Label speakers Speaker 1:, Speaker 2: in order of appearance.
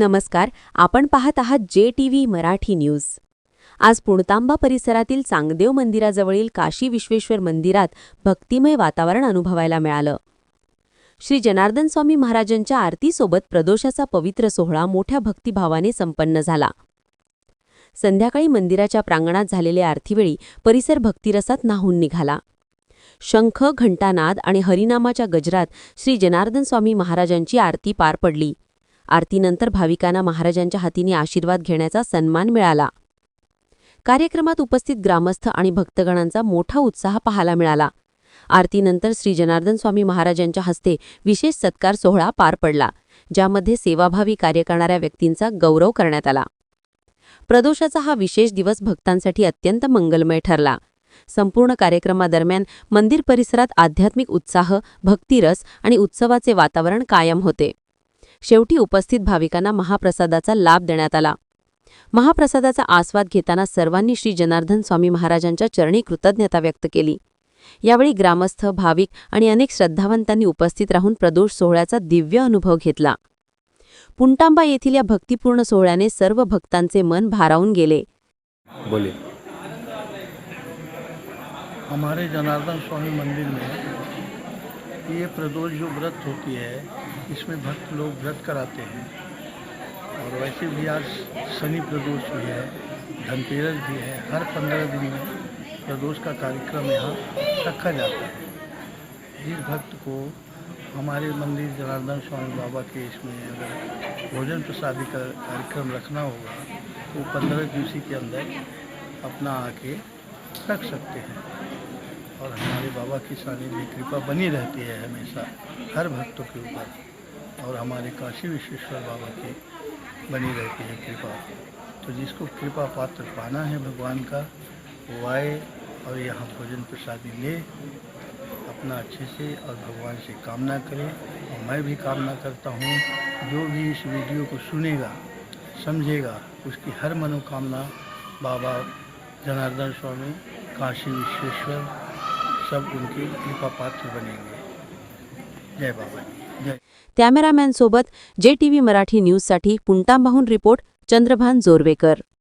Speaker 1: नमस्कार आपण पाहत आहात जे टी व्ही मराठी न्यूज. आज पुणतांबा परिसरातील चांगदेव मंदिराजवळील काशी विश्वेश्वर मंदिरात भक्तिमय वातावरण अनुभवायला मिळालं. श्री जनार्दन स्वामी महाराजांच्या आरतीसोबत प्रदोषाचा पवित्र सोहळा मोठ्या भक्तिभावाने संपन्न झाला. संध्याकाळी मंदिराच्या प्रांगणात झालेल्या आरतीवेळी परिसर भक्तिरसात नाहून निघाला. शंख घंटानाद आणि हरिनामाच्या गजरात श्री जनार्दन स्वामी महाराजांची आरती पार पडली. आरतीनंतर भाविकांना महाराजांच्या हातीने आशीर्वाद घेण्याचा सन्मान मिळाला. कार्यक्रमात उपस्थित ग्रामस्थ आणि भक्तगणांचा मोठा उत्साह पाहायला मिळाला. आरतीनंतर श्री जनार्दन स्वामी महाराजांच्या हस्ते विशेष सत्कार सोहळा पार पडला ज्यामध्ये सेवाभावी कार्य करणाऱ्या व्यक्तींचा गौरव करण्यात आला. प्रदोषाचा हा विशेष दिवस भक्तांसाठी अत्यंत मंगलमय ठरला. संपूर्ण कार्यक्रमादरम्यान मंदिर परिसरात आध्यात्मिक उत्साह भक्तिरस आणि उत्सवाचे वातावरण कायम होते. शेवटी उपस्थित भाविकांना महाप्रसादाचा लाभ देण्यात आला. महाप्रसादाचा आस्वाद घेताना सर्वांनी श्री जनार्दन स्वामी महाराजांच्या चरणी कृतज्ञता व्यक्त केली. यावेळी ग्रामस्थ भाविक आणि अनेक श्रद्धावंतांनी उपस्थित राहून प्रदोष सोहळ्याचा दिव्य अनुभव घेतला. पुंटांबा येथील या भक्तिपूर्ण सोहळ्याने सर्व भक्तांचे मन भारावून गेले.
Speaker 2: बोलिए.
Speaker 3: हमारे जनार्दन स्वामी मंदिर में ये प्रदोष जो व्रत होती है, इसमें भक्त लोग व्रत कराते हैं। और वैसे भी आज शनि प्रदोष भी है, धनतेरस भी है, हर पंद्रह दिन में प्रदोष का कार्यक्रम यहाँ रखा जाता है। जिस भक्त को हमारे मंदिर जनार्दन स्वामी बाबा के इसमें अगर भोजन प्रसादी का कार्यक्रम रखना होगा तो पंद्रह दिवसी के अंदर अपना आके रख सकते हैं। और हमारे बाबा की सानिध्य कृपा बनी रहती है हमेशा, हर भक्तों के ऊपर। और हमारे काशी विश्वेश्वर बाबा की बनी रहती है कृपा। तो जिसको कृपा पात्र पाना है भगवान का, वो आए और यहाँ भोजन प्रसादी ले, अपना अच्छे से और भगवान से कामना करे। और मैं भी कामना करता हूँ, जो भी इस वीडियो को सुनेगा, समझेगा, उसकी हर मनोकामना बाबा जनार्दन स्वामी, काशी विश्वेश्वर सब उनके कृपा पात्र बनेंगे। जय बाबा जय।
Speaker 1: कॅमेरामॅनसोबत जे टी व्ही मराठी न्यूजसाठी पुंटांबाहून रिपोर्ट चंद्रभान जोरवेकर।